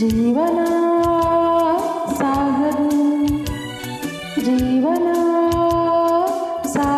जीवना सा जीवना सा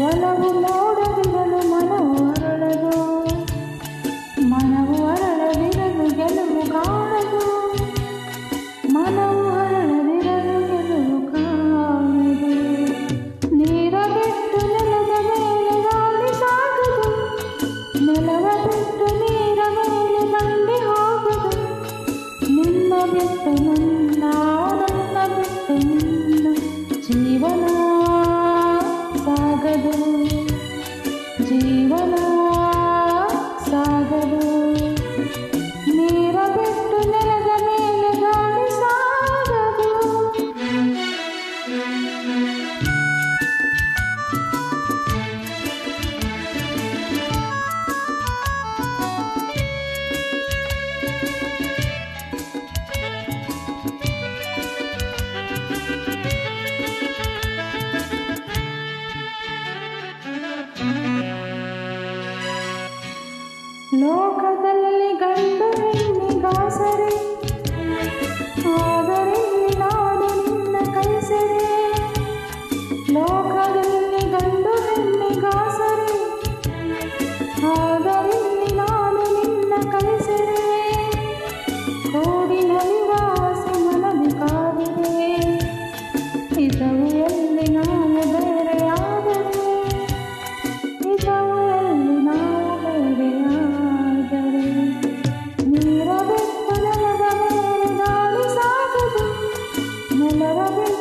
ಒಲವು ಮೋಡದಿರಲು ಮನವು ಅರಳದು ಲೋಕದಲ್ಲಿ ಗಂಡ ಹೆಣ್ಣಿಗಾಸರೆ ಆದರೆ ನಾನು ನಿನ್ನ ಕೈಸರೆ. ಲೋಕದಲ್ಲಿ ಗಂಡ ಹೆಣ್ಣಿಗಾಸರೆ ಆದರೆ ನಾನು ನಿನ್ನ ಕೈಸರೆ. ಕೋಡಿನಲ್ಲಿ ವಾಸ ಮನವಿ ಕಾದಿದೆ ಇದು in my